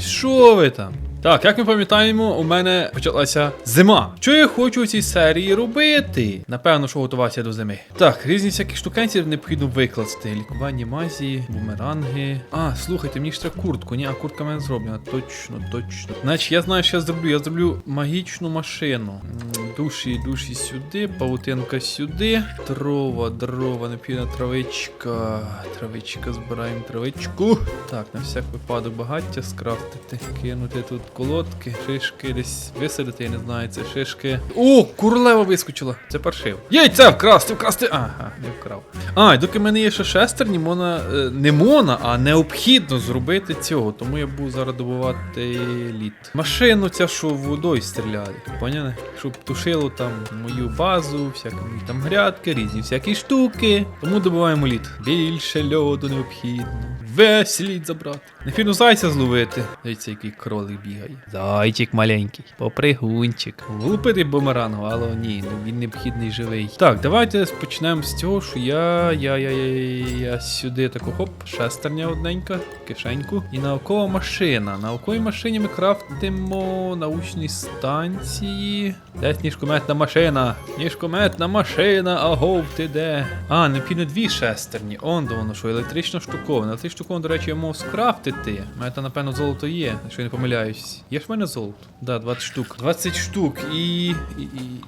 Що ви там? Так, як ми пам'ятаємо, у мене почалася зима. Що я хочу у цій серії робити? Напевно, що готуватися до зими. Так, різні всякі штукенці необхідно викласти. Лікування мазі, бумеранги. А, слухайте, мені ж треба куртку. Ні, а куртка мене зроблена. Точно, точно. Значить, я знаю, що я зроблю. Я зроблю магічну машину. Душі, душі сюди, паутинка сюди. Дрова, дрова, необхідна травичка. Травичка, збираємо травичку. Так, на всяк випадок багаття скрафтити, кинути тут колодки, шишки десь висадити, я не знаю, це шишки. О, курлева вискочила. Це паршив. Яйця вкрасти, вкрасти. Ага, не вкрав. А, доки в мене є ще шестерні, мона, е, не мона, а необхідно зробити цього. Тому я буду зараз добувати лід. Машину ця, що водою стріляє. Поняли? Щоб тушило там мою базу, всякі там грядки, різні всякі штуки. Тому добуваємо лід. Більше льоду необхідно. Весь лід забрати. Необхідно зайця зловити. Дивіться, який кролик бігає. Зайчик маленький, попригунчик. Влупити бумерангу, але ні, ну він необхідний живий. Так, давайте почнемо з цього, що я. Я, я, я, я сюди таку хоп, шестерня одненька, кишеньку. І наукова машина. На науковій машині ми крафтимо научні станції. Де сніжкометна машина? Сніжкометна машина, агов ти де? А, необхідно дві шестерні. Он до воно що, електрична штуковина. Електричну штуковину, до речі, я мав скрафтити. У мене напевно, золото є, якщо я не помиляюсь. Є ж в мене золото? Да, 20 штук. 20 штук. І. І,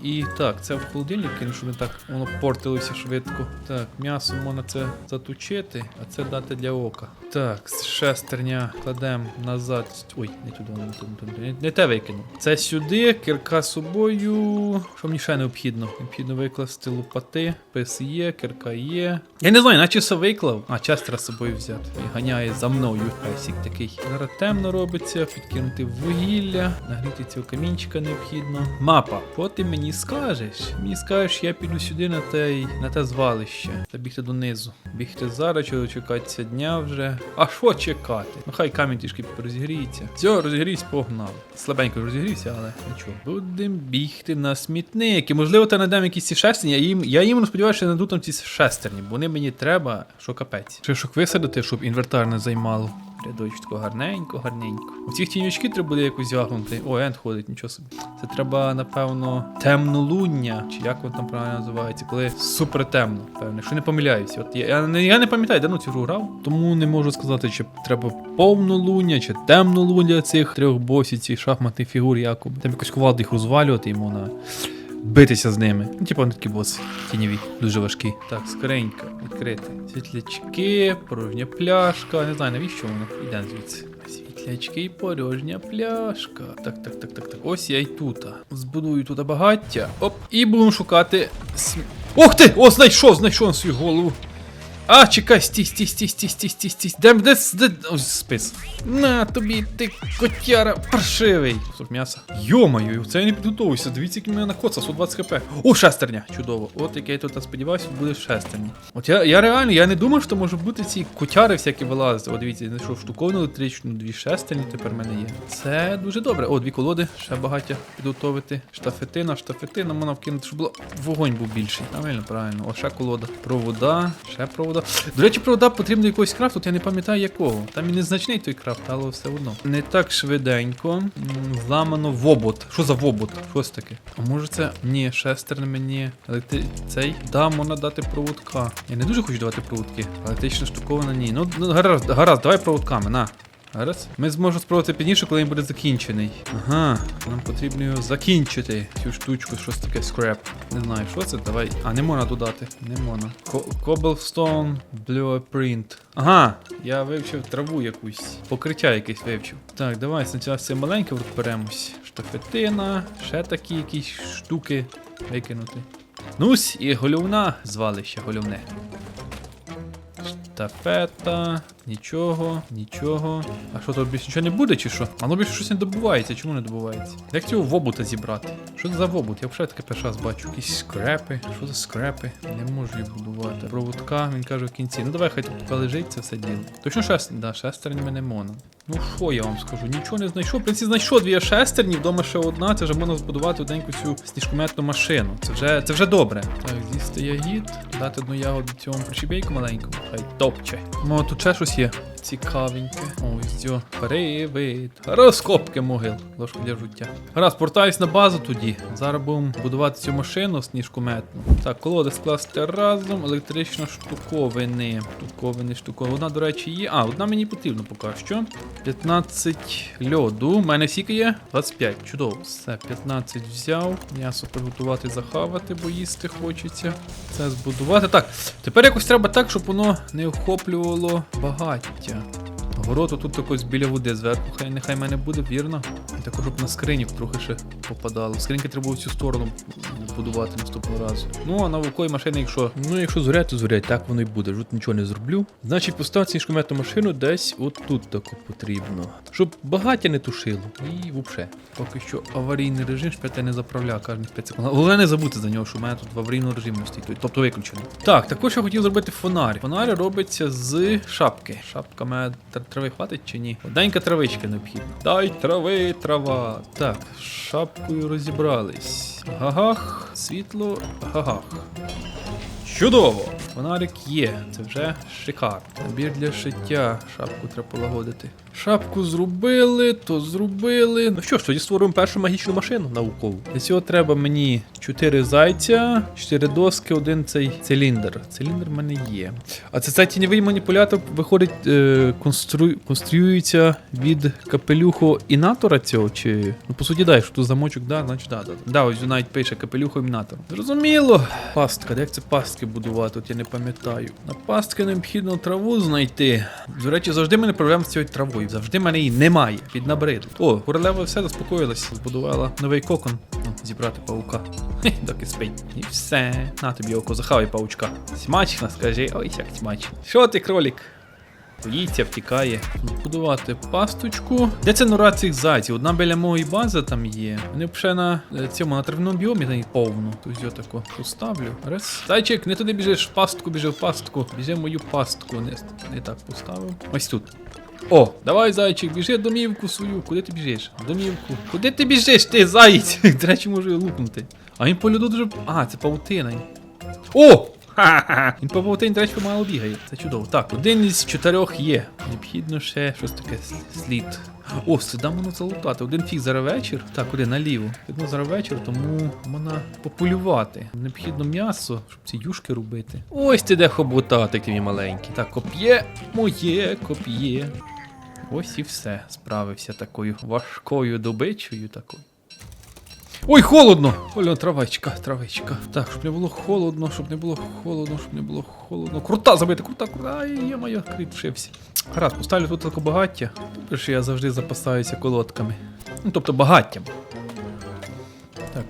і, і так, це в холодильник кину, щоб не так воно портилося швидко. Так, м'ясо можна це заточити, а це дати для ока. Так, шестерня кладемо назад. Ой, не туди, не туди, не. Не, те викинув. Це сюди, кирка з собою. Що мені ще необхідно? Необхідно викласти лопати, пис є, кирка є. Я не знаю, наче все виклав. А, час з собою взяти. І ганяє за мною песик такий. Зараз темно робиться, підкинути вугілля, нагріти цього камінчика необхідно. Мапа. Що ти мені скажеш? Мені скажеш, я піду сюди на те, на те звалище. Та бігти донизу. Бігти зараз, чи дочекатися дня вже. А що чекати? Ну хай камінь трішки розігріється. Все, розігрівся, погнав. Слабенько розігрівся, але нічого. Будемо бігти на смітники. Можливо, та знайдемо якісь ці шестерні. Я їм, я їм сподіваюся, що знайду там ці шестерні, бо вони мені треба, що капець. Шишок висадити, щоб інвертар не займало. Рядочку гарненько, гарненько. У цих тіньочки треба буде якось зягнути. О, енд ходить, нічого собі. Це треба, напевно, темнолуння, чи як воно там правильно називається, коли супер темно, певно, якщо не помиляюся. От я, я, я не пам'ятаю, давно цю гру грав, тому не можу сказати, чи треба повнолуння, чи темнолуння цих трьох босів, цих шахматних фігур Якоби. Там якось кувалди їх розвалювати і можна битися з ними. Ну, типу, вони такі боси тіньові, дуже важкі. Так, скоренько, відкрити. Світлячки, порожня пляшка. Не знаю, навіщо воно. Йдемо звідси. Світлячки і порожня пляшка. Так, так, так, так, так. Ось я й тут. Збудую тут багаття. Оп. І будемо шукати. см- Ох ти! О, знайшов, знайшов на свою голову. А, чекай, стій, стій, стій, стій, стій, стій, стій. Де, де, де, ось спис. На тобі, ти котяра, паршивий. Кусок м'яса. Йомаю, це я не підготовився. Дивіться, який мене накоца, 120 хп. О, шестерня, чудово. От як я тут сподіваюся, буде шестерня. От я, я реально, я не думав, що може бути ці котяри всякі вилазити. О, дивіться, я знайшов штуковину електричну, дві шестерні тепер в мене є. Це дуже добре. О, дві колоди, ще багаття підготовити. Штафетина, штафетина, можна вкинути, щоб було вогонь був більший. Правильно, правильно. О, ще колода. Провода, ще провода. До речі, правда, потрібно якогось крафту, от я не пам'ятаю якого. Там і незначний той крафт, але все одно. Не так швиденько. Зламано вобот. Що за вобот? Щось таке? А може це. Ні, шестер мені. Електри... Цей. Да, можна дати проводка. Я не дуже хочу давати проводки. Електрична штукована, ні. Ну, ну гаразд, гаразд, давай проводками, на. Гаразд. Ми зможемо спробувати пізніше, коли він буде закінчений. Ага, нам потрібно його закінчити. Цю штучку, щось таке скреп. Не знаю, що це. Давай. А, не можна додати. Не можна. Cobblestone Blueprint. Ага, я вивчив траву якусь. Покриття якесь вивчив. Так, давай спочатку це маленьке беремось. Штафетина, ще такі якісь штуки викинути. Нусь і головна звалище, головне. Штафета, нічого, нічого. А що тут більше нічого не буде, чи що? А ну більше щось не добувається. Чому не добувається? Як цього вобута зібрати? Що це за вобут? Я взагалі таке перший раз бачу. Якісь скрепи. Що за скрепи? Не можу їх будувати. Проводка, він каже в кінці. Ну давай хай тут поки це все діло. Точно шест... да, шестернями не можна. Ну що я вам скажу? Нічого не знайшов. В принципі, знайшов дві шестерні, вдома ще одна. Це вже можна збудувати одненьку цю сніжкометну машину. Це вже, це вже добре. Так, з'їсти ягід, дати одну ягоду цьому причебейку маленькому. Хай топче. Ну, тут ще щось є. Цікавеньке. Ось цьо. Привид. Розкопки могил. Ложка для життя. Раз, портаюсь на базу тоді. Зараз будемо будувати цю машину сніжкометну. Так, колоди скласти разом. Електрична штуковини. Штуковини, штуковини. Одна, до речі, є. А, одна мені потрібна поки що. 15 льоду. У мене скільки є? 25. Чудово. Все, 15 взяв. М'ясо приготувати, захавати, бо їсти хочеться. Це збудувати. Так, тепер якось треба так, щоб воно не охоплювало багаття. yeah. Город тут якось біля води зверху, хай нехай мене буде, вірно. І також щоб на скрині трохи ще попадало. Скриньки треба в цю сторону будувати наступного разу. Ну а на вукої машини, якщо. Ну, якщо згорять, то згорять, так воно і буде. Жут нічого не зроблю. Значить, поставити сніжкометну машину десь отут таку потрібно. Щоб багаття не тушило. І взагалі. Поки що аварійний режим шпет я не заправляю кожних 5 секунд. Головне не забути за нього, що в мене тут в аварійному режимі стоїть. Тобто виключений. Так, також я хотів зробити фонарь. Фонарь робиться з шапки. Шапка має трави хватить чи ні? Одненька травичка необхідна. Дай трави, трава. Так, шапкою розібрались. Гагах, світло, гагах. Чудово! Фонарик є, це вже шикарно. Набір для шиття. Шапку треба полагодити. Шапку зробили, то зробили. Ну що ж, тоді створюємо першу магічну машину наукову. Для цього треба мені 4 зайця, 4 доски, один цей циліндр. Циліндр в мене є. А це цей тіньовий маніпулятор виходить, е, констру... конструюється від капелюху інатора цього, чи. Ну, по суті, дай, що тут замочок, да, значить, да, да. Да, ось навіть пише капелюху інатор. Зрозуміло. Пастка, де як це пастки будувати, тут я не пам'ятаю. На пастки необхідно траву знайти. До речі, завжди мене проблема з цією травою. Завжди в мене її немає. Піднабридло. О, королева все заспокоїлась, збудувала новий кокон. Ну, зібрати паука. Хе, доки спить. І все. На тобі око, захавай паучка. Смачно, скажи. Ой, як смачно. Що ти, кролік? Боїться, втікає. Будувати пасточку. Де це нора цих зайців? Одна біля моєї бази там є. Вони ще на е, цьому на травному біомі на повну. Тобто я тако поставлю. Раз. Зайчик, не туди біжиш, в пастку біжи в пастку. Біжи в мою пастку. Не, не так поставив. Ось тут. О, давай, зайчик, біжи домівку свою. Куди ти біжиш? Домівку. Куди ти біжиш, ти заєць? До речі, можу його лупнути. А він по льоду дуже. А, це павутина. О! Ха-ха-ха. Він по павутині, до речі, помало бігає. Це чудово. Так, один із чотирьох є. Необхідно ще щось таке слід. О, сюди можна залутати. Один фіг зараз вечір. Так, куди наліво. Одно зараз вечір, тому можна пополювати. Необхідно м'ясо, щоб ці юшки робити. Ось ти де хоботати, ти мій маленький. Так, коп'є, моє коп'є. Ось і все. Справився такою важкою добичею такою. Ой, холодно! Оля, травичка, травичка. Так, щоб не було холодно, щоб не було холодно, щоб не було холодно. Крута забити, крута, крута. Ай, є моя кріпшився. Гаразд, поставлю тут таке багаття. Тобто що я завжди запасаюся колодками. Ну, тобто багаттям. Так.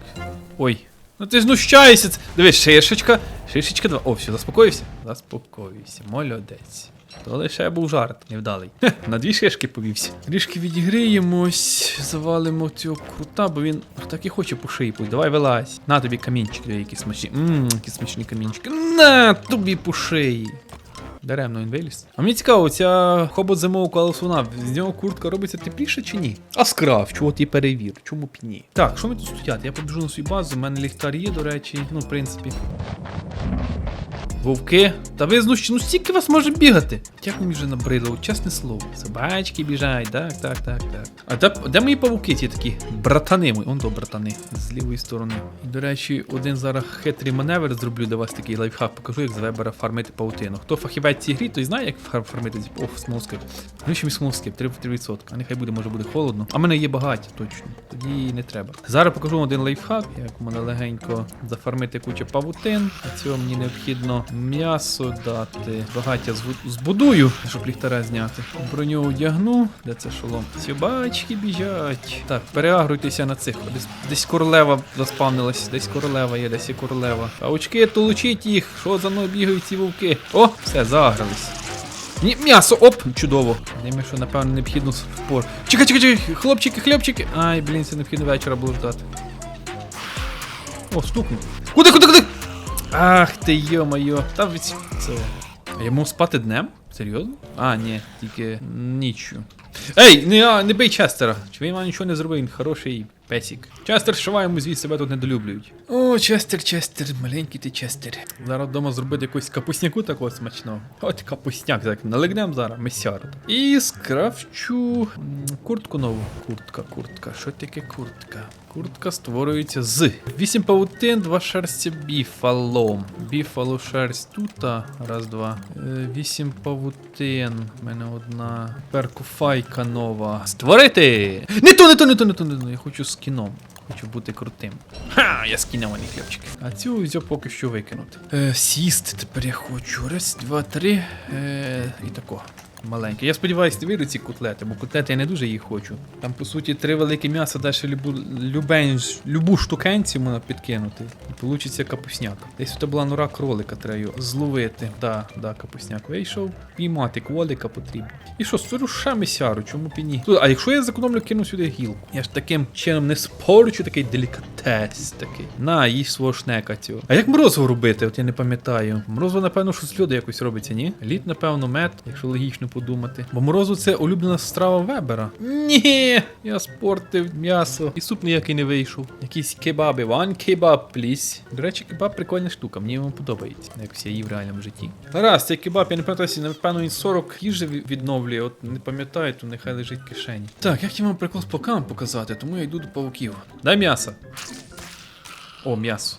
Ой. Ну ти знущаєшся. Дивись, шишечка. Шишечка 2. О, все, заспокоївся? Заспокоївся. Молодець. То лише був жарт невдалий. На дві шишки повівся. Трішки відігріємось, завалимо цього крута, бо він так і хоче по шиї путь. Давай вилазь. На тобі камінчики, які смачні. Ммм, які смачні камінчики. На тобі по шиї. Даремно він виліз. А мені цікаво, ця хобот зимового колосуна, з нього куртка робиться тепліше чи ні? А скрав, чого ти перевір, чому б ні? Так, що ми тут стоять? Я побіжу на свою базу, в мене ліхтар є, до речі, ну, в принципі. Вовки, та ви знущі, ну стільки вас може бігати. Як мені вже набридло, чесне слово. Собачки біжать, так, так, так, так. А де, де мої павуки ті такі? Братани мої, он то братани, з лівої сторони. І, до речі, один зараз хитрий маневр зроблю для вас такий лайфхак, покажу, як з вебера фармити паутину. Хто фахівець цій грі, той знає, як фар- фармити Ох, смолскип. Ну ще мій смолскип, 3%. 3%. А нехай буде, може буде холодно. А мене є багаття, точно. Тоді не треба. Зараз покажу один лайфхак, як мене легенько зафармити кучу павутин. Для цього мені необхідно м'ясо дати. Багаття збудую, щоб ліхтаря зняти. Броню одягну. Де це шолом? Собачки біжать. Так, переагруйтеся на цих. Десь, десь королева заспавнилась, десь королева є, десь є королева. Паучки, толучіть їх. Що за мною бігають ці вовки? О, все, загрались. Ні, м'ясо, оп, чудово. Думаю, що напевно необхідно спор. Чекай, чекай, чекай, хлопчики, хлопчики. Ай, блін, це необхідно вечора було ждати. О, стукнув. Куди, куди, куди? Ах ти йо-моє. Та від це. А я мав спати днем? Серйозно? А, ні, тільки ніччю. Ей, не, а, не бий Честера. Чи він вам нічого не зробив, він хороший Песік. Честер, шиваємо звідси, себе тут недолюблюють. О, Честер, Честер, маленький ти Честер. Зараз вдома зробити якусь капусняку такого смачного. От капусняк, так налегнем зараз, месяр. І скрафчу куртку нову. Куртка, куртка. Що таке куртка? Куртка створюється з 8 павутин, 2 шерсті біфало. Біфало шерсть тут. Раз, два. 8 павутин. У мене одна. Перкуфайка нова. Створити! Не то, не то, не то, не то, не то. Я хочу з кіном. Хочу бути крутим. Ха, я скінований хлопчик. А цю взяв поки що викинути. Е, сісти тепер я хочу. Раз, два, три. Е, і тако. Маленьке. Я сподіваюся, не вийдуть ці котлети, бо котлети я не дуже їх хочу. Там, по суті, три великі м'яса, далі любу, штукенцію можна підкинути. І получиться капусняк. Десь тут була нора кролика, треба зловити. Да, да, капусняк вийшов. Піймати кролика потрібно. І що, створю ще місяру, чому б і ні? А якщо я зекономлю, кину сюди гілку. Я ж таким чином не спорчу такий делікатес такий. На, їж свого шнека цього. А як морозиво робити? От я не пам'ятаю. Морозиво, напевно, що з льоду якось робиться, ні? Лід, напевно, мед, якщо логічно подумати. Бо морозиво це улюблена страва Вебера. Ні, я спортив м'ясо. І суп ніякий не вийшов. Якісь кебаби. One кебаб, пліс. До речі, кебаб прикольна штука, мені йому подобається. Якось я їв в реальному житті. Раз, цей кебаб, я не пам'ятаю, напевно, він 40 їжі відновлює, от не пам'ятаю, то нехай лежить в кишені. Так, як я вам прикол з паукам показати, тому я йду до павуків. Дай м'ясо. О, м'ясо.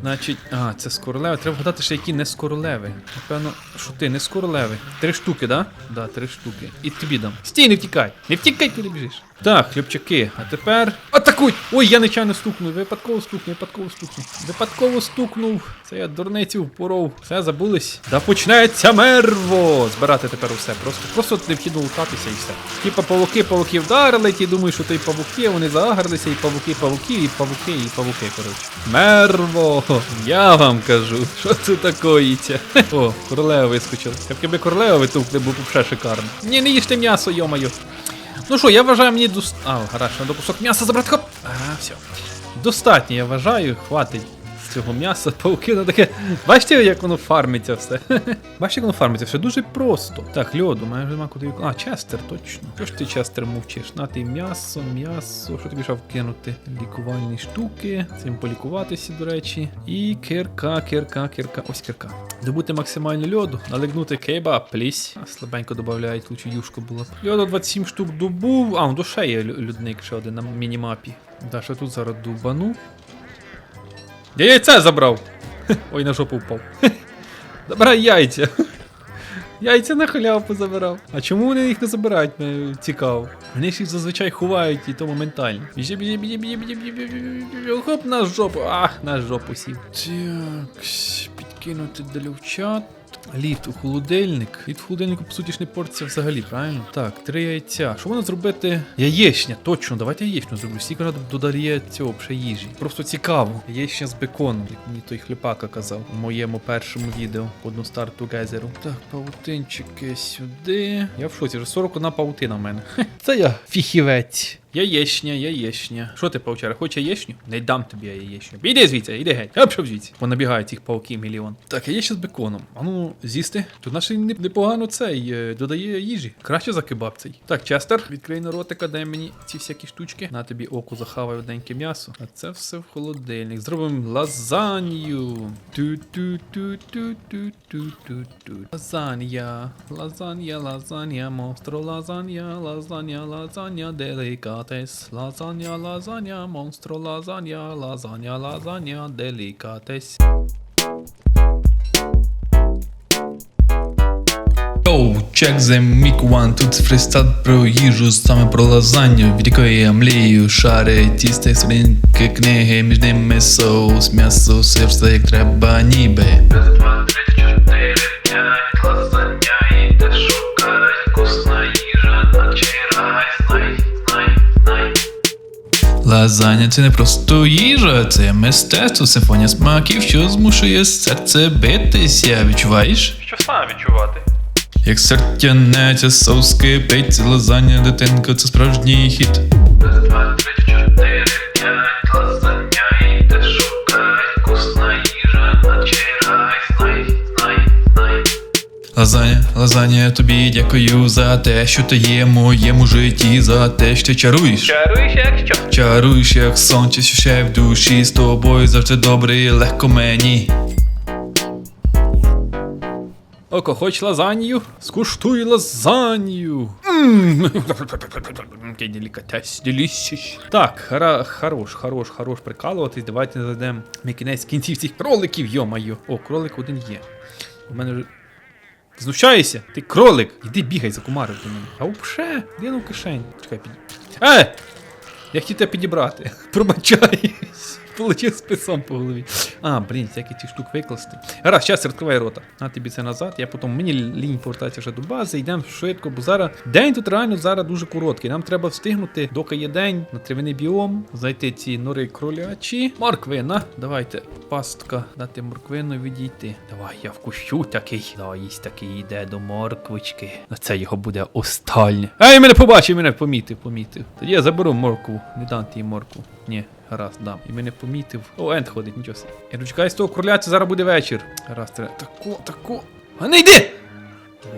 Значить, а, це з королеви. Треба вгадати, ще які не з королеви. Напевно, що ти не з королеви. Три штуки, да? Да, три штуки. І тобі дам. Стій, не втікай! Не втікай, куди біжиш. Так, хлопчаки, а тепер. Атакуй! Ой, я нечайно стукнув, випадково стукнув, випадково стукнув. Випадково стукнув. Це я дурницю впоров. Все, забулись. Да почнеться мерво! Збирати тепер усе. Просто просто необхідно лутатися і все. Типа павуки, павуки вдарили, ті думають, що то й павуки, вони загарлися, і павуки, павуки, і павуки, і павуки, коротше. Мерво! Я вам кажу, що це такоїться. О, королева вискочила. Якби королева витовкли, був б ще шикарно. Ні, не їжте м'ясо, йомаю. Ну що, я вважаю, мені дос... А, гараж, треба кусок м'яса забрати, хоп! Ага, все. Достатньо, я вважаю, хватить цього м'яса, пауки, ну таке. Бачите, як воно фармиться все. Бачите, як воно фармиться, все дуже просто. Так, льоду, мене вже нема куди А, Честер, точно. Що ж ти, Честер, мовчиш? На ти м'ясо, м'ясо, що тобі ще вкинути? Лікувальні штуки, цим полікуватися, до речі. І кирка, кирка, кирка. Ось кирка. Добути максимально льоду, налегнути кебаб, плісь. А, Слабенько додають, лучше юшка була. Льоду 27 штук добув. А, ну до ще є лю- людник ще один на мінімапі. Да, що тут зараз дубану. Я яйця забрав. Ой, на жопу впав. Забирай яйця. Яйця на халяву забирав. А чому вони їх не забирають? Цікаво. Вони їх зазвичай ховають і то моментально. Біжи, біжи, біжи, біжи, біжи, біжи. Хоп, на жопу. Ах, на жопу сів. Так, підкинути дольовчат. Літ у холодильник. Літ в холодильнику, по суті, ж не портиться взагалі, правильно? Так, три яйця. Що можна зробити? Яєчня, точно, давайте яєчню зроблю. Скільки треба додає цього ще їжі. Просто цікаво. Яєчня з беконом, як мені той хліпака казав у моєму першому відео по старту гейзеру. Так, павутинчики сюди. Я в шоці, вже 41 павутина в мене. Це я фіхівець. Яєчня, яєчня. Що ти, павчара, хочеш яєчню? Не дам тобі яєчню. Іди звідси, іди геть. Я пішов звідси. Понабігають цих пауків мільйон. Так, яєчня з беконом. А ну, з'їсти. Тут наш непогано цей е, додає їжі. Краще за кебаб цей. Так, Честер, відкрий на ротика, дай мені ці всякі штучки. На тобі око захавай одненьке м'ясо. А це все в холодильник. Зробимо лазанью. Ту-ту-ту-ту-ту-ту-ту. Лазанья, лазанья, лазанья, монстро, лазанья, лазанья, лазанья, делікатес. Лазанья, лазанья, монстро, лазанья, лазанья, лазанья, делікатес. Йоу, check the mic one, тут фристайл про їжу, саме про лазанью, від якої я млію, шари, тісти, сторінки, книги, між ними соус, м'ясо, сир, все як треба, ніби. Лазаня це не просто їжа, це мистецтво, симфонія смаків, що змушує серце битися, відчуваєш? Що саме відчувати? Як сертянеться, соус кипить, це лазання, дитинка, це справжній хіт. Раз, два, три, чотири, Лазаня, лазаня, тобі дякую за те, що ти є в моєму житті, за те, що чаруєш. Чаруєш як що? Чаруєш, як сонце, що ще в душі з тобою завжди добре і легко мені. Око, хоч лазанью? Скуштуй лазанью. Ммм. Який делікатес, делісіш. Так, хара, хорош, хорош, хорош прикалуватись. Давайте зайдемо на кінець кінців цих кроликів, йо-майо. О, кролик один є. У мене вже. Ти? Ти кролик! Іди бігай за кумарив до мене. А упше, дину ну кишень? Чекай, під. Е! Я хотів тебе підібрати. Пробачаюсь. Получив списом по голові. А, блін, всякі ці штук викласти. Гаразд, зараз відкривай рота. На тобі це назад. Я потім мені лінь повертатися вже до бази, йдемо швидко, бо зараз день тут реально зараз дуже короткий. Нам треба встигнути, доки є день, на тривиний біом, знайти ці нори кролячі. Морквина. Давайте, пастка, дати морквину відійти. Давай, я вкущу такий. Да, їсть такий йде до морквочки. На це його буде остальне. Ей, мене побачив, мене помітив, помітив. Тоді я заберу моркву. Не дам тій моркву. Ні, гаразд, дам. І мене помітив. О, енд ходить, нічого. Я дочекаюсь з того кроляця, зараз буде вечір. Гаразд, треба. Тако, тако. А не йди!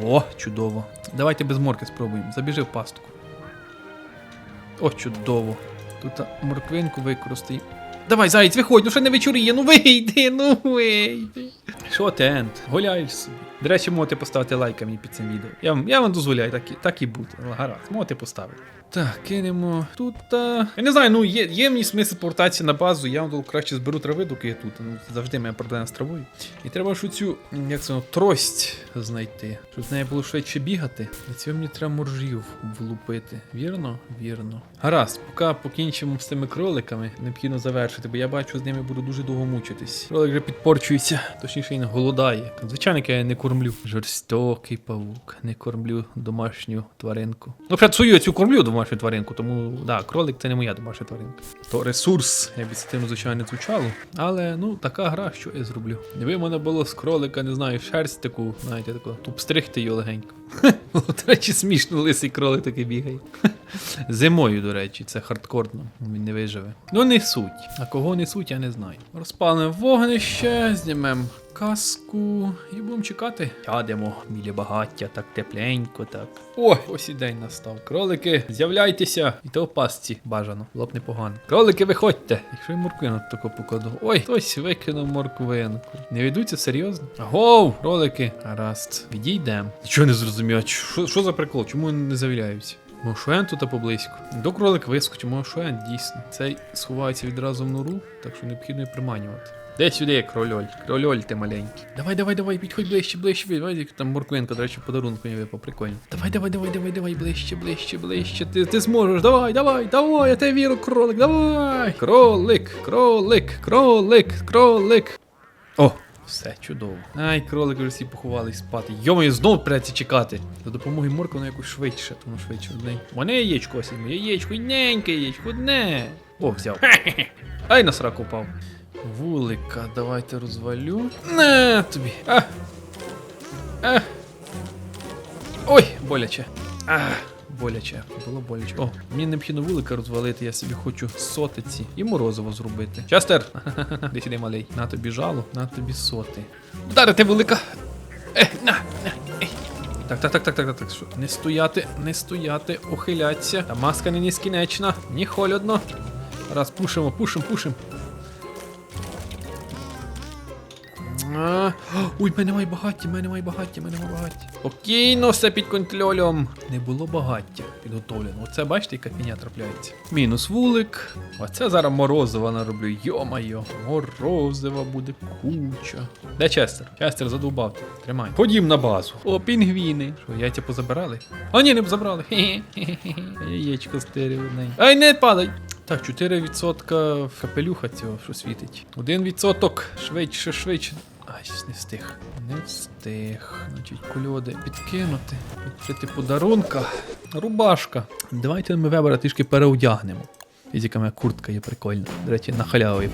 О, чудово. Давайте без морки спробуємо. Забіжи в пастку. О, чудово. Тут морквинку використаємо. Давай, заєць, виходь, ну ще не вечоріє, ну вийди, ну вийди. Що ти, Енд? Гуляєш собі. До речі, можете поставити лайк мені під цим відео. Я вам, я вам дозволяю, так і, так і. Ну, Гаразд, можете поставити. Так, кинемо тут. А... Я не знаю, ну є, є мені смисл повертатися на базу, я вам краще зберу трави, доки я тут. Ну, завжди мене проблема з травою. І треба ж цю, як це, воно, трость знайти, щоб з нею було швидше бігати. Для цього мені треба моржів влупити. Вірно? Вірно. Гаразд, поки покінчимо з цими кроликами, необхідно завершити, бо я бачу, з ними буду дуже довго мучитись. Кролик вже підпорчується, точніше він голодає. Звичайно, я не кормлю. Жорстокий павук, не кормлю домашню тваринку. Ну, свою я цю кормлю домашню тваринку, тому да, кролик це не моя домашня тваринка. То ресурс, би це тим, звичайно, не звучало. Але ну, така гра, що я зроблю. Якби мене було з кролика, не знаю, шерсть таку, знаєте, таку, туп стригти його легенько. До речі, смішно, лисий кролик такий бігає. Зимою, до речі, це хардкорно, він не виживе. Ну не суть. А кого не суть, я не знаю. Розпалимо вогнище, знімемо каску і будемо чекати. Сядемо біля багаття, так тепленько, так. О, ось і день настав. Кролики, з'являйтеся. І то в пастці бажано, було б непогано. Кролики, виходьте. Якщо я морквину таку покладу. Ой, хтось викинув морквинку. Не ведуться серйозно? Агов, кролики. Гаразд, відійдемо. Нічого не зрозумів. а Що, що за прикол? Чому не завіляються? Мошуен тут поблизько. До кролик вискочив, Мошуен дійсно. Цей сховається відразу в нору, так що необхідно її приманювати. Де сюди, крольоль? Крольоль ти маленький. Давай, давай, давай, підходь ближче, ближче, давай, там морквинка, до речі, подарунок мені випав. Давай, давай, давай, давай, давай, ближче, ближче, ближче. Ти, ти зможеш, давай, давай, давай, я тебе вірю, кролик, давай. Кролик, кролик, кролик, кролик. О, все чудово. Ай, кролик вже всі поховались спати. Йомою, знов придеться чекати. За допомогою морки воно якось швидше, тому швидше одне. Мене яєчко ось, яєчко, неньке яєчко, одне. О, взяв. Ай, на сраку впав. Вулика, давайте розвалю. На тобі. А. А. Ой, боляче. А, боляче. Було боляче. О, мені необхідно вулика розвалити, я собі хочу сотиці і морозиво зробити. Частер! Де сюди малий. На тобі жало, на тобі соти. Вдарити вулика! Е, на, на. Так, так, так, так, так, так, так. Що? Не стояти, не стояти, ухиляться. Та маска не нескінчна, мені холодно. Раз, пушимо, пушим, пушим. Ой, в мене немає багаття, в мене немає багаття, в мене немає багаття. Спокійно, все під контролем. Не було багаття підготовлено. Оце бачите, яка фіня трапляється. Мінус вулик. Оце зараз морозива нароблю. Йо-майо, морозива буде куча. Де Честер? Честер задовбав. Тримай. Ходім на базу. О, пінгвіни. Що, яйця позабирали? А ні, не забрали. Хе-хе-хе. Яєчко стерів одне. Ай, не падай! Так, 4% капелюха цього, що світить. 1% швидше, швидше. Ай, щось не встиг. Не встиг. Значить, кульоди підкинути. Відкрити подарунка. Рубашка. Давайте ми вебера трішки переодягнемо. Із яка моя куртка є прикольна. До речі, на халяві.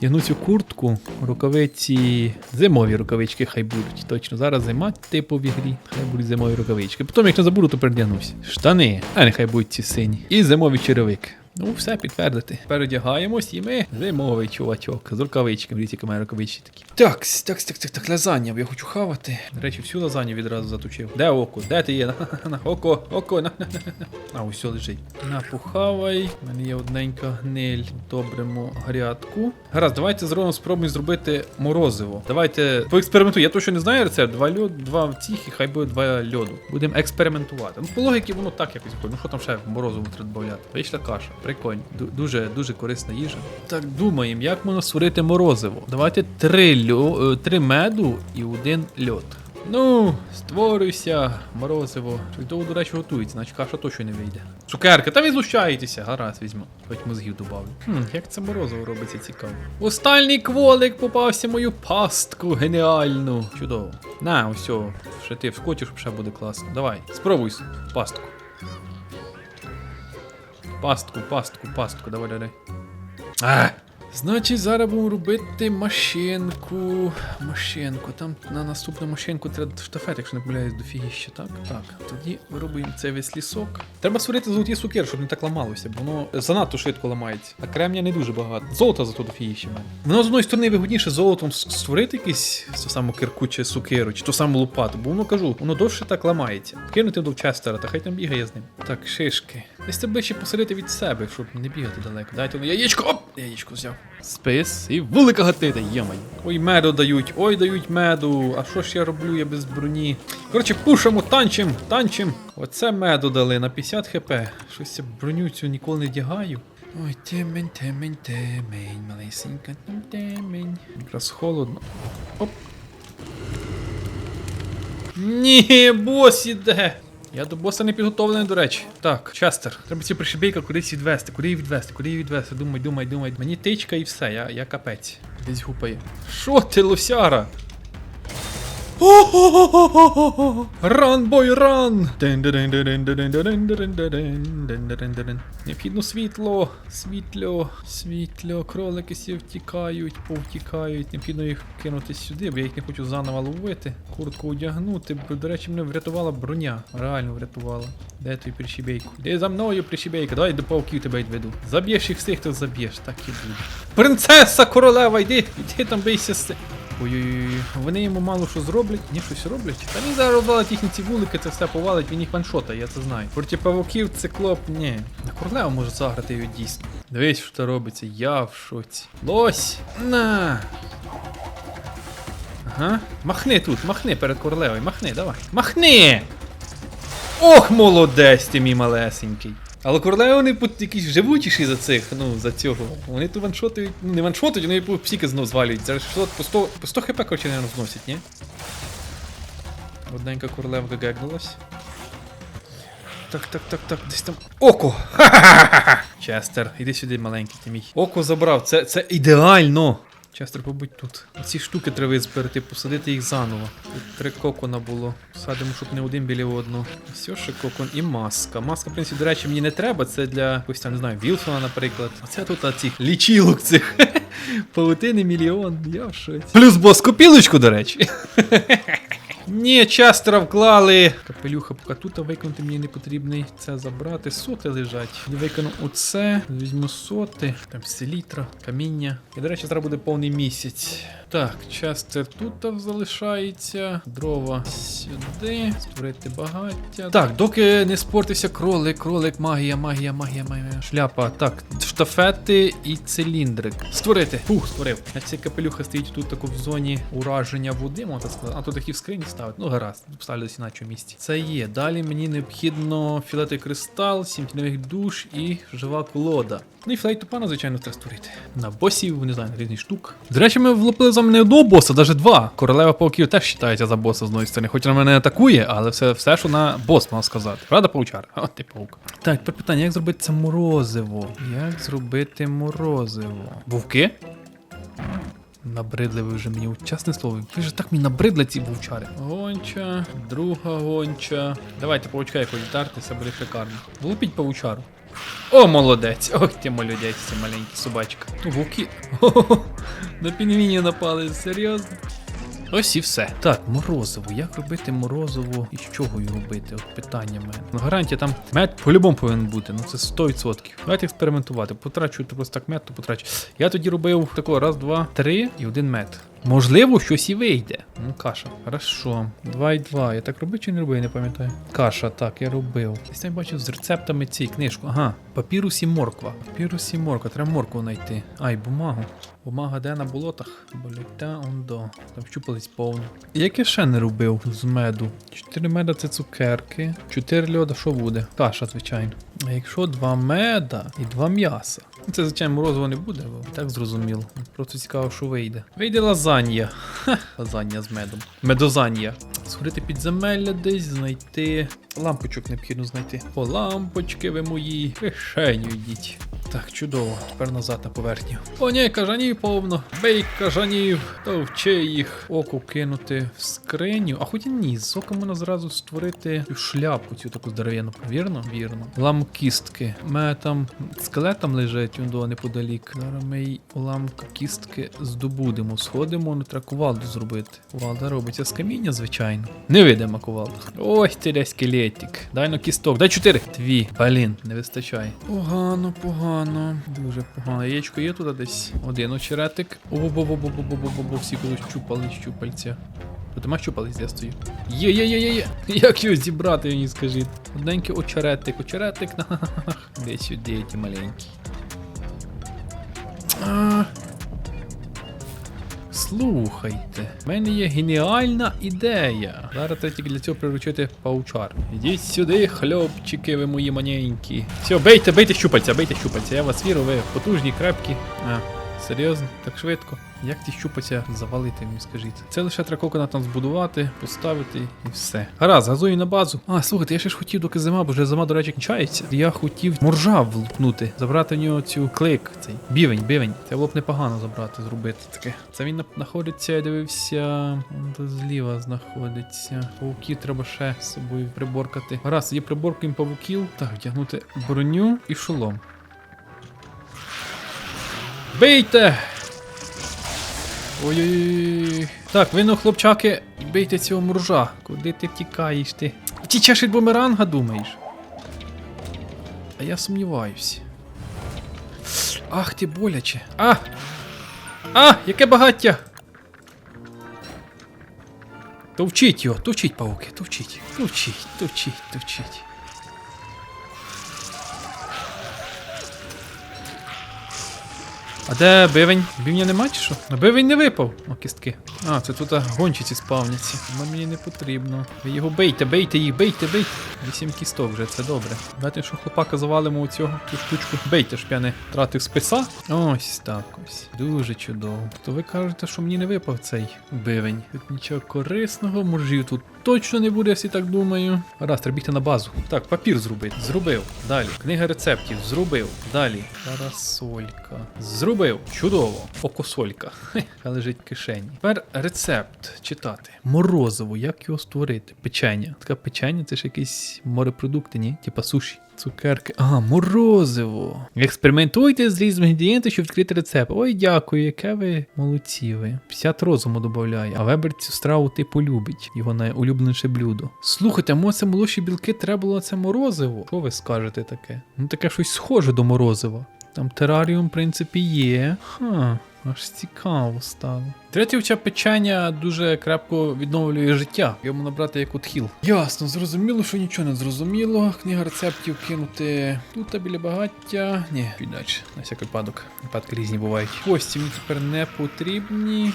Дягну цю куртку, рукавиці. Зимові рукавички хай будуть. Точно, зараз зима, в ігрі. Хай будуть зимові рукавички. Потім, як не забуду, то передягнуся. Штани. А нехай будуть ці сині. І зимові черевики. Ну, все підтвердити. Передягаємось і ми зимовий чувачок. З рукавичками, дивіться, які рукавички такі. Так, так, так, так, так, лазанья, я хочу хавати. До речі, всю лазанью відразу затучив. Де око? Де ти є? На, на, на, око, око, на, на, на, на. А, ось лежить. На, похавай. У мене є одненька гниль. Добримо грядку. Гаразд, давайте зробимо спробуємо зробити морозиво. Давайте поекспериментуй. Я точно не знаю рецепт. Два льод, два цих і хай буде два льоду. Будемо експериментувати. Ну, по логіки воно так якось. Ну що там ще в морозиво треба додати? Вийшла каша. Прикольно. Дуже, дуже корисна їжа. Так думаємо, як можна створити морозиво. Давайте три, льо, е, три меду і один льод. Ну, створюйся, морозиво. Щось довго, до речі, готується, значить каша точно не вийде. Цукерка, та ви знущаєтеся, гаразд візьму. Хоч мозгів добавлю. Хм, як це морозиво робиться цікаво. Останній кволик попався в мою пастку геніальну. Чудово. На, ось. Ще ти вскочиш, ще буде класно. Давай, спробуй пастку. Пастку, пастку, пастку, давай, давай. А! Значить, зараз будемо робити машинку. Машинку. Там на наступну машинку треба штафет, якщо не помиляюсь, до фігіща, так? Так. Тоді виробимо цей весь лісок. Треба створити золоті сукер, щоб не так ламалося, бо воно занадто швидко ламається. А кремня не дуже багато. Золота зато до фігіща в мене. Воно з одної сторони вигодніше золотом створити якийсь ту саму кирку чи сукеру, чи ту саму лопату, бо воно кажу, воно довше так ламається. Кинути до Честера, та хай там бігає з ним. Так, шишки. Десь це ближче посадити від себе, щоб не бігати далеко. Дайте воно яєчко! Оп! Яєчко взяв. Спис і вулика гатити, йомай. Ой, меду дають, ой, дають меду. А що ж я роблю, я без броні? Коротше, пушимо, танчим, танчим. Оце меду дали на 50 хп. Щось я броню цю ніколи не вдягаю. Ой, темень, темень, темень, малесенька там темень. Якраз холодно. Оп. Ні, бос іде. Я до боса не підготовлений, до речі. Так, Честер, треба ці пришибейка кудись відвести. Куди відвести? Куди її відвести? Думай, думай, думай. Мені тичка і все, я, я капець. Десь гупає. Що ти, лосяра? Ран, бой, ран! Необхідно світло, світло, світло, кролики всі втікають, повтікають. Необхідно їх кинути сюди, бо я їх не хочу заново ловити. Куртку одягнути, бо, до речі, мене врятувала броня. Реально врятувала. Де той прищібейку? Де за мною прищібейка? Давай до пауків тебе відведу. Заб'єш їх всіх, то заб'єш, так і буде. Принцеса королева, йди, йди там бийся з. Ой-ой-ой, вони йому мало що зроблять, ні, щось роблять. Та він зараз розвалить їхні ці вулики, це все повалить, він їх ваншота, я це знаю. Проти павуків циклоп, ні. На королева може заграти його дійсно. Дивись, що це робиться, я в шоці. Лось! На! Ага. Махни тут, махни перед королевою, махни, давай. Махни! Ох, молодець ти мій малесенький. Але королеви вони якісь живучіші за цих, ну, за цього. Вони тут ваншотують, ну не ваншотують, вони псіки знов звалюють. Зараз по 100, по 100 хп, коротше, не зносять, ні? Одненька королевка гегнулась. Так, так, так, так, десь там. Око! Ха-ха-ха-ха! Честер, іди сюди, маленький ти мій. Око забрав, це, це ідеально! Честер, побудь тут. Ці штуки треба зберегти, посадити їх заново. Тут три кокона було. Садимо, щоб не один біля одного. Все ще кокон і маска. Маска, в принципі, до речі, мені не треба. Це для якось там, не знаю, Вілсона, наприклад. Оце тут а, цих лічілок цих. Павутини мільйон. Я щось. Плюс бос копілочку, до речі. Ні, Честера вклали. Капелюха поки тут виконати мені не потрібний. Це забрати. Соти лежать. Я викону оце. Візьму соти. Там селітра, каміння. І, до речі, зараз буде повний місяць. Так, Честер тут залишається. Дрова сюди. Створити багаття. Так, доки не спортився кролик, кролик, магія, магія, магія, магія. Шляпа. Так, штафети і циліндрик. Створити. Фух, створив. А ця капелюха стоїть тут тако в зоні ураження води, можна сказати. А тут такі в скрині ставить. Ну, гаразд, поставлю десь іначе місці. Це є. Далі мені необхідно філетовий кристал, сім тіньових душ і жива колода. Ну і флейт тупана, звичайно, треба створити. На босів, не знаю, різних штук. До речі, ми влупили за мене одного боса, навіть два. Королева пауків теж вважається за боса з одної сторони. Хоч вона мене атакує, але все, все що на бос можна сказати. Правда, паучар? От ти паук. Так, тепер питання, як зробити це морозиво? Як зробити морозиво? Вовки? Набридли ви вже мені, учасне слово. Ви ж так мені набридли ці вовчари. Гонча, друга гонча. Давайте паучка якось вдарти, це буде шикарно. Влупіть паучару. О, молодець! Ох ти молодець, це маленький собачка. Вовки. Хо-хо-хо. На пінгвіні напали, серйозно. Ось і все. Так, морозиво. Як робити морозиво і з чого його робити? От питання мене. Ну, гарантія там мед по-любому повинен бути. Ну це 100%. Давайте експериментувати. Потрачу просто так мед, то потрачу. Я тоді робив такого раз, два, три і один мед. Можливо, щось і вийде. Ну, каша. Хорошо. Два і два. Я так робив чи не робив, я не пам'ятаю. Каша, так, я робив. Десь я бачив з рецептами ці книжку. Ага, папірус і морква. Папірус і морква. Треба моркву знайти. Ай, бумагу. Бумага де на болотах? Боліта ондо. Там щупалось повно. Я ще не робив з меду? Чотири меда це цукерки. Чотири льода, що буде? Каша, звичайно. А якщо два меда і два м'яса. Ну, Це, звичайно, морозиво не буде, бо так зрозуміло. Просто цікаво, що вийде. Вийде лазанья. Ха, лазанья з медом. Медозанья. Сходити підземелля десь, знайти. Лампочок необхідно знайти. О, лампочки ви мої. Кишеню йдіть. Так, чудово. Тепер назад на поверхню. О, ні, кажанів повно. Бей кажанів, товчи їх. Око кинути в скриню. А хоч і ні, з оком можна зразу створити шляпу, цю таку здоров'яну. Вірно? Вірно. Ламкістки. У мене там скелет там лежить до неподалік. Зараз ми й уламка кістки здобудемо. Сходимо, не треба кувалду зробити. Кувалда робиться з каміння, звичайно. Невидима кувалда. Ось ти де скелетик. Дай на кісток. Дай чотири. Дві. Блін, не вистачає. Погано, погано. Дуже погано. Яєчко є тут десь. Один очеретик. О-бо-бо-бо-бо-бо-бо-бо. Всі колись чупали щупальця. Тут нема щупалець, я стою. Є, є, є, є, є. Як його зібрати, мені скажіть. Одненький очеретик, очеретик. Де сюди, ті маленькі. Слухайте, в мене є геніальна ідея. Зараз треба тільки для цього приручити паучар. Ідіть сюди, хлопчики, ви мої маленькі. Все, бейте, бейте щупальця, бейте щупальця. Я вас вірю, ви потужні, крепкі. А, серйозно, так швидко. Як ті щупальця завалити, мені скажіть? Це лише треба кокона там збудувати, поставити і все. Гаразд, газую на базу. А, слухайте, я ще ж хотів, доки зима, бо вже зима, до речі, кінчається. Я хотів моржа влупнути, забрати в нього цю клик, цей бівень, бівень. Це було б непогано забрати, зробити таке. Це він знаходиться, я дивився. зліва знаходиться. Павуків треба ще з собою приборкати. Гаразд, є приборкуємо павуків. Так, вдягнути броню і шолом. Бийте! Ой-ой-ой. Так, ви ну, хлопчаки, бийте цього муржа. Куди ти втікаєш ти? Тічеш від бумеранга, думаєш? А я сумніваюсь. Ах ти боляче. А! А! Яке багаття! Товчіть його, товчіть, пауки, товчіть, товчіть, товчіть, товчіть. А де бивень? Бивня нема чи що? А бивень не випав. О, кістки. А, це тут гончиці спавняться. Воно мені не потрібно. Ви його бейте, бейте їх, бейте, бейте. Вісім кісток вже, це добре. Давайте, що хлопака завалимо у цього цю штучку. Бейте, щоб я не тратив списа. Ось так ось. Дуже чудово. То ви кажете, що мені не випав цей бивень. Тут нічого корисного, моржів тут точно не буде, я всі так думаю. Раз, треба бігти на базу. Так, папір зробити. Зробив. Далі. Книга рецептів. Зробив. Далі. Парасолька. Зробив. Чудово. Окосолька. Хе, лежить в кишені. Тепер рецепт читати. Морозиво, як його створити? Печення. Така печення це ж якісь морепродукти, ні? Типа суші. Цукерки. А, морозиво. Експериментуйте з різними інгредієнтами, щоб відкрити рецепт. Ой, дякую, яке ви молодці ви. 50 розуму додає, а Вебер цю страву типу любить. Його найулюбленіше блюдо. Слухайте, а це молодші білки треба було це морозиво? Що ви скажете таке? Ну таке щось схоже до морозива. Там тераріум, в принципі, є. Ха, аж цікаво стало. Третє вча печення дуже крепко відновлює життя. Йому набрати як отхіл. Ясно, зрозуміло, що нічого не зрозуміло. Книга рецептів кинути тут біля багаття. Ні, підь. На всяк випадок. Випадки різні бувають. Кості мені тепер не потрібні.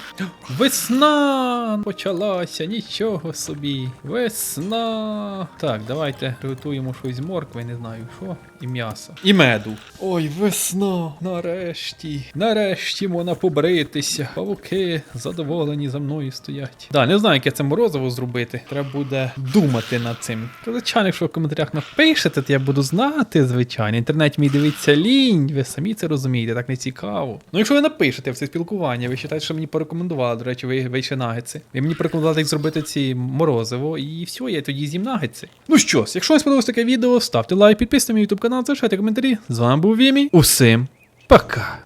Весна почалася, нічого собі. Весна. Так, давайте приготуємо щось з моркви, не знаю що. І м'ясо. І меду. Ой, весна. Нарешті. Нарешті можна побритися. Павуки задоволені за мною стоять. Да, не знаю, яке це морозиво зробити. Треба буде думати над цим. Та, звичайно, якщо в коментарях напишете, то я буду знати, звичайно. Інтернет мій дивиться лінь, ви самі це розумієте, так не цікаво. Ну, якщо ви напишете в це спілкування, ви вважаєте, що мені порекомендували, до речі, ви вийшли нагетси. Ви мені порекомендували, як зробити ці морозиво, і все, я тоді з'їм нагетси. Ну що ж, якщо вам сподобалось таке відео, ставте лайк, підписуйтесь на мій YouTube канал, залишайте коментарі. З вами був Вімі. Усім пока.